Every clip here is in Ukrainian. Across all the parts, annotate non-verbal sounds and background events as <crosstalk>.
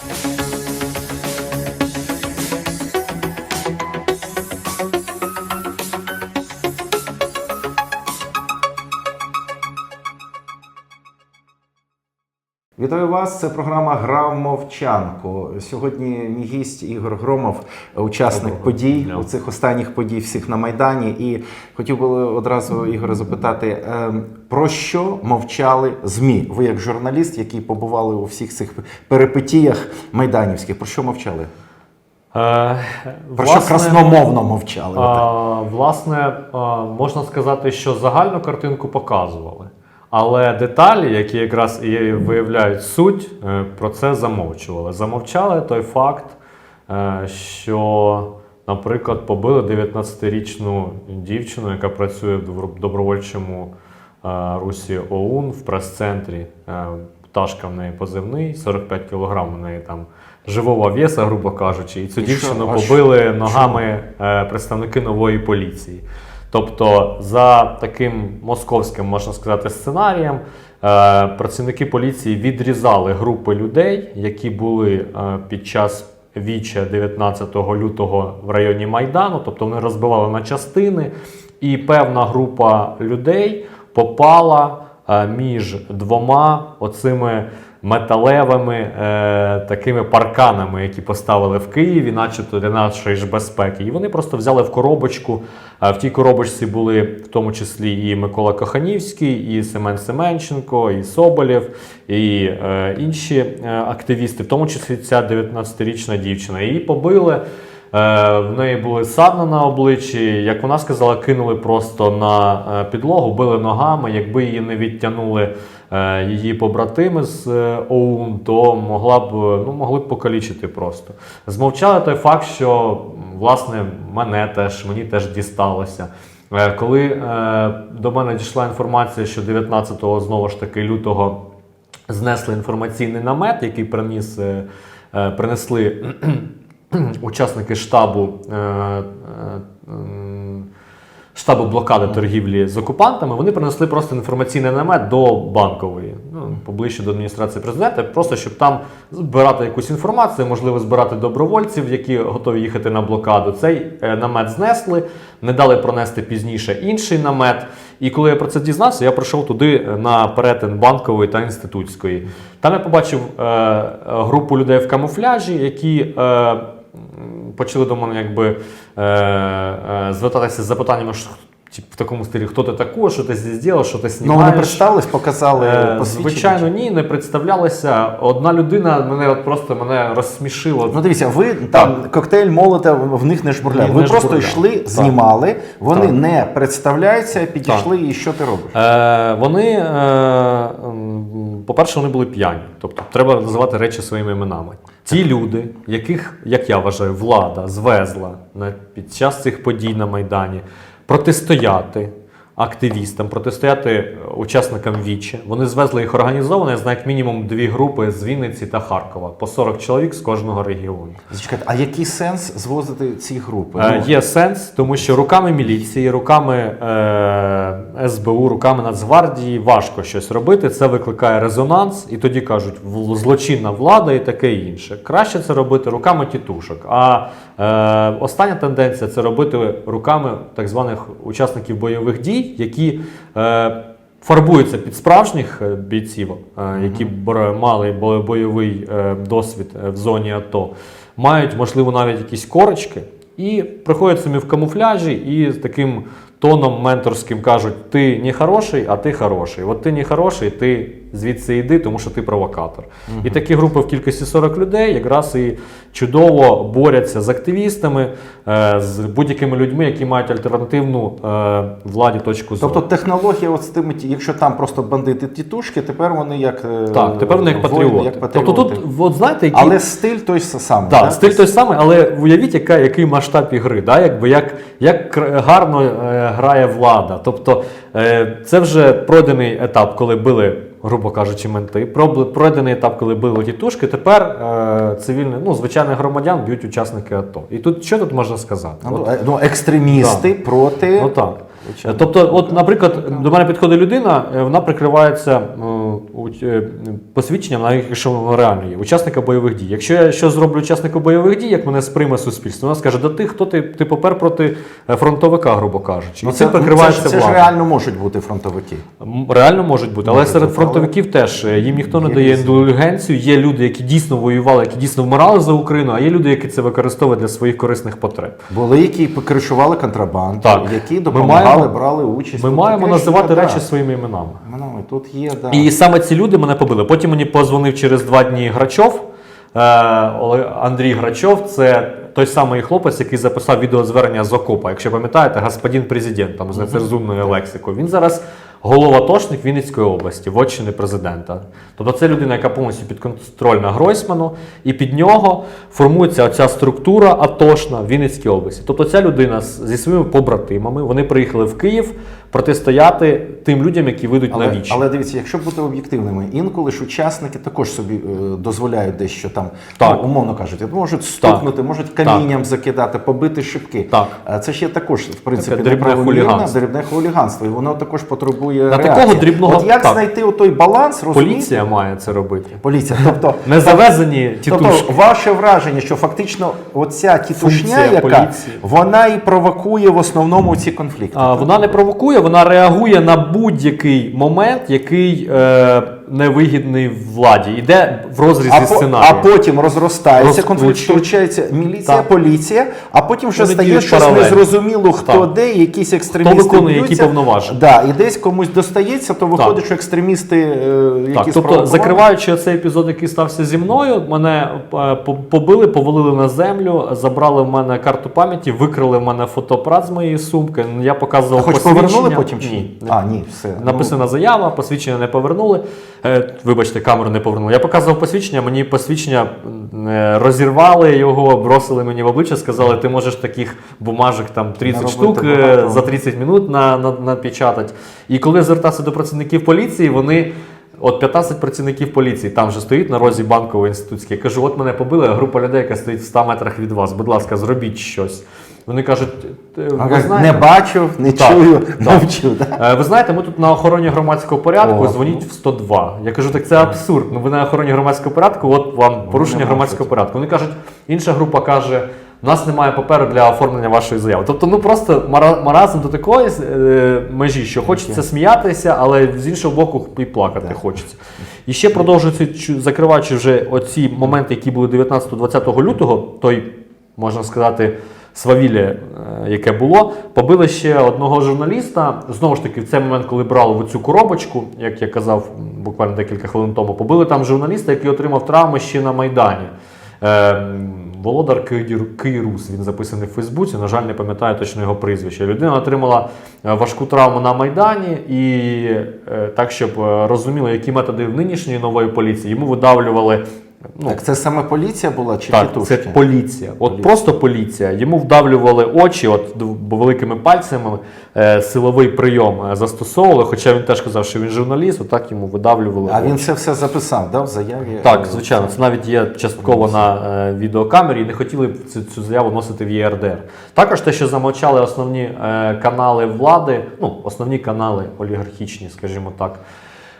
Thank you. Вітаю вас. Це програма Гра в мовчанку. Сьогодні мій гість Ігор Громов, учасник Доброго подій у цих останніх подій всіх на Майдані. І хотів би одразу Ігоря запитати, ем, про що мовчали ЗМІ? Ви як журналіст, який побували у всіх цих перипетіях майданівських, про що мовчали? Е, Про що красномовно мовчали? А, власне, а, можна сказати, що загальну картинку показували. Але деталі, які якраз і виявляють суть, е, про це замовчували. Замовчали той факт, е, що, наприклад, побили 19-річну дівчину, яка працює в добровольчому е, русі ОУН в прес-центрі. Пташка в неї позивний, 45 кг в неї там живого веса, грубо кажучи, і цю І дівчину що? Побили ногами представники нової поліції. Тобто, за таким московським, можна сказати, сценарієм, е, працівники поліції відрізали групи людей, які були е, під час віча 19 лютого в районі Майдану, тобто вони розбивали на частини, і певна група людей попала е, між двома оцими металевими е, такими парканами, які поставили в Києві, начебто для нашої ж безпеки. І вони просто взяли в коробочку. Е, в тій коробочці були в тому числі і Микола Коханівський, і Семен Семенченко, і Соболєв, і е, інші е, активісти, в тому числі ця 19-річна дівчина. Її побили. Е, В неї були садна на обличчі, як вона сказала, кинули просто на е, підлогу, били ногами. Якби її не відтягнули її побратими з е, ОУН, то могла б е, ну могли б покалічити просто. Змовчали той факт, що власне мене теж мені теж дісталося. Е, Коли е, до мене дійшла інформація, що 19-го знову ж таки лютого знесли інформаційний намет, який приніс, е, е, принесли <clears throat> учасники штабу. е, е, Штабу блокади торгівлі з окупантами, вони принесли просто інформаційний намет до банкової, ну, поближче до адміністрації президента, просто щоб там збирати якусь інформацію, можливо, збирати добровольців, які готові їхати на блокаду. Цей е, намет знесли, не дали пронести пізніше інший намет. І коли я про це дізнався, я прийшов туди е, на перетин банкової та інститутської. Там я побачив е, групу людей в камуфляжі, які. Е, почали до мене якби е, е, звертатися з запитаннями, в такому стилі, хто ти такий, що ти здесь зробив, що ти Ну вони представились, показали Е. Звичайно, ні, не представлялися. Одна людина мене от просто мене розсмішила. Ну дивіться, ви там коктейль молота в них не жбурляли. Ви не просто жбурляли. йшли, Так. знімали, вони Так. не представляються, підійшли і що ти робиш? Е, вони, е, по-перше, вони були п'яні. Тобто треба називати речі своїми іменами. Ті люди, яких, як я вважаю, влада звезла на, під час цих подій на Майдані, протистояти активістам, протистояти е, учасникам Вічі. Вони звезли їх організовано, я знаю, як мінімум дві групи з Вінниці та Харкова, по 40 чоловік з кожного регіону. Зачекайте, а який сенс звозити ці групи? Е, Є сенс, тому що руками міліції, руками е, СБУ, руками Нацгвардії важко щось робити. Це викликає резонанс, і тоді кажуть, злочинна влада і таке інше. Краще це робити руками тітушок. А е, остання тенденція це робити руками так званих учасників бойових дій, які. Е, Фарбуються під справжніх е, бійців, е, які мали бойовий е, досвід в зоні АТО, мають, можливо, навіть якісь корочки, і приходять самі в камуфляжі і з таким тоном менторським кажуть: ти не хороший, а ти хороший. От ти не хороший, ти звідси йди, тому що ти провокатор. І такі групи в кількості 40 людей якраз і чудово борються з активістами, е, з будь-якими людьми, які мають альтернативну е, владі точку зору. Тобто технологія, от з тими, якщо там просто бандити тітушки, тепер вони як е, Так, тепер вони як патріоти. як Тобто тут, от знаєте, які... Але стиль той самий. Да, да? стиль той самий, але уявіть, яка, який масштаб ігри, да? Якби, як, як гарно грає влада. Тобто це вже пройдений етап, коли били, грубо кажучи, менти, пройдений етап, коли били тітушки, тепер е, цивільний, ну, звичайних громадян б'ють учасники АТО. І тут що тут можна сказати? Ну, От, е, ну, екстремісти проти. ну так. Тобто, от, наприклад, до мене підходить людина, е, вона прикривається посвідченням, навіть якщо воно реально є, учасника бойових дій. Якщо я що зроблю учаснику бойових дій, як мене сприйме суспільство, вона скаже, да ти хто ти, ти попер проти е, фронтовика, грубо кажучи. Ну, І це, це, прикривається ж, це ж реально можуть бути фронтовики. Реально можуть бути, але Можуть серед але фронтовиків теж е, їм ніхто не є дає різні. індулгенцію. Є люди, які дійсно воювали, які дійсно вмирали за Україну, а є люди, які це використовують для своїх корисних потреб. Були, які кришували контрабанду, Так. які допомагали, маємо- брали участь. Ми маємо називати речі своїми іменами. Іменами. Тут є, да. І саме ці люди мене побили. Потім мені позвонив через два дні Грачов. Е, Андрій Грачов це той самий хлопець, який записав відеозвернення з окопа. Якщо пам'ятаєте, господин президент там з нецензурною лексикою. Він зараз головатошник Вінницької області, вотчини президента. Тобто це людина, яка повністю підконтрольна Гройсману, і під нього формується оця структура атошна в Вінницькій області. Тобто ця людина зі своїми побратимами вони приїхали в Київ протистояти тим людям, які вийдуть на Але, вічі. але дивіться, якщо бути об'єктивними, інколи ж учасники також собі е, дозволяють дещо там, Так. ну, умовно кажуть, можуть стукнути, можуть камінням закидати, побити шибки. Так. Е, Це ж є також, в принципі, дрібне хуліганство. дрібне хуліганство, і воно також потребує На реакції. такого дрібного- От як так. знайти отой баланс, розумієте? Поліція має це робити. Поліція. Тобто, <laughs> Не завезені Тобто тітушки. ваше враження, що фактично оця тітушня, Функція яка поліції. вона і провокує в основному ці конфлікти. А, вона не провокує, вона реагує на будь-який момент, який е, невигідний владі. Іде в розрізі А, по- сценарію. а потім розростається конфлікт, втручається міліція, Так. поліція, а потім вже Вони стає щось незрозуміло, хто Так. де, якісь екстремісти. Хто виконує які повноваження. Да, і десь комусь достається, то виходить, Так. що екстремісти, е, які Так, тобто, закриваючи цей епізод, який стався зі мною, мене е, по- побили, повалили на землю, забрали в мене карту пам'яті, викрили в мене фотоапарат з моєї сумки. Я показував Хоч посвідчення. повернули потім чи ні? А, ні, все. Написана заява, посвідчення не повернули. Е, вибачте, камеру не повернули. Я показував посвідчення, мені посвідчення е, розірвали його, бросили мені в обличчя, сказали, ти можеш таких бумажок там 30 Наробити штук е, багато. за 30 минут на, на, напечатати. І коли я звертався до працівників поліції, вони. От 15 працівників поліції там же стоїть на розі банкової інститутській. Я кажу, от мене побили, група людей, яка стоїть в 100 метрах від вас. Будь ласка, зробіть щось. Вони кажуть, «Е, А ви знаєте, не бачу, не Так, чую, так. мовчу. Да? Е, Ви знаєте, ми тут на охороні громадського порядку, О. дзвоніть в 102. Я кажу, так це абсурд. Ну ви на охороні громадського порядку, от вам порушення громадського можуть. порядку. Вони кажуть, інша група каже. У нас немає паперу для оформлення вашої заяви. Тобто, ну просто маразм до такої е, межі, що хочеться сміятися, але з іншого боку і плакати Так. хочеться. І ще продовжуючи, закриваючи вже оці моменти, які були 19-20 лютого, той, можна сказати, свавілля, е, яке було, побили ще одного журналіста. Знову ж таки, в цей момент, коли брали в цю коробочку, як я казав буквально декілька хвилин тому, побили там журналіста, який отримав травми ще на Майдані. Е, Володар Киїрус, він записаний в Фейсбуці. На жаль, не пам'ятаю точно його прізвище. Людина отримала е, важку травму на Майдані, і так, щоб розуміли, які методи в нинішньої нової поліції, йому видавлювали. Ну, Так це саме поліція була чи так, тітушки? це поліція. От Поліція. просто поліція. Йому вдавлювали очі, от великими пальцями е, силовий прийом е, застосовували. Хоча він теж казав, що він журналіст, отак йому видавлювали. А очі. він це все записав, да, в заяві? Так, Е, звичайно, це навіть є частково на е, відеокамері і не хотіли цю, цю заяву носити в ЄРДР. Також те, що замовчали основні е, канали влади, ну, основні канали олігархічні, скажімо так.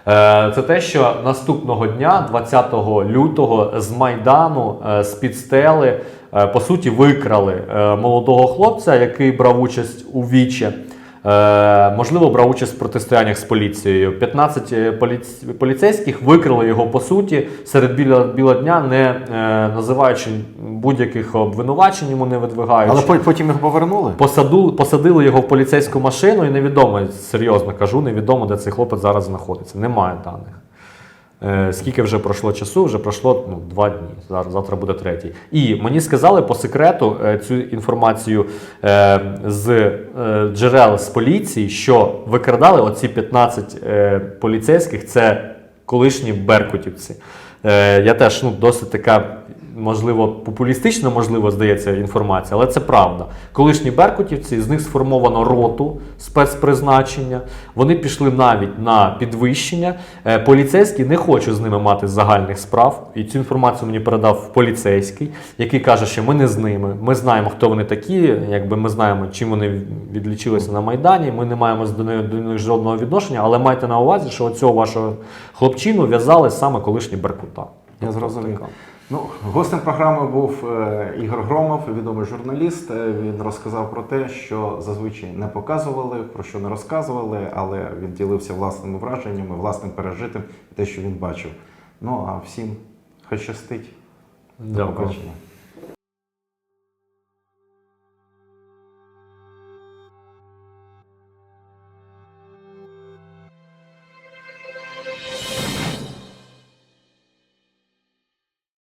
Е, Це те, що наступного дня, 20 лютого, з Майдану, е, з під стели, е, по суті, викрали молодого хлопця, який брав участь у вічі. Е, можливо, брав участь в протистояннях з поліцією. 15 е, поліц... поліцейських викрили його по суті серед біля, біла дня, не е, називаючи будь-яких обвинувачень, йому не видвигаючи. Але потім його повернули? Посаду, посадили його в поліцейську машину, і невідомо, серйозно кажу, невідомо, де цей хлопець зараз знаходиться. Немає даних. Е, скільки вже пройшло часу? Вже пройшло ну, два дні. Зараз завтра буде третій. І мені сказали по секрету е, цю інформацію е, з джерел з поліції, що викрадали оці 15 е, поліцейських. Це колишні беркутівці. Я теж ну, досить така можливо, популістично, можливо, здається інформація, але це правда. Колишні беркутівці, з них сформовано роту спецпризначення. Вони пішли навіть на підвищення. Е, Поліцейські не хочуть з ними мати загальних справ. І цю інформацію мені передав поліцейський, який каже, що ми не з ними. Ми знаємо, хто вони такі, якби ми знаємо, чим вони відлічилися на Майдані. Ми не маємо до них жодного відношення, але майте на увазі, що оцього вашого хлопчину в'язали саме колишні беркута. Я зрозумів. Така. Ну, гостем програми був е, Ігор Громов, відомий журналіст. Е, Він розказав про те, що зазвичай не показували, про що не розказували, але він ділився власними враженнями, власним пережитим, те, що він бачив. Ну а всім хай щастить. До побачення.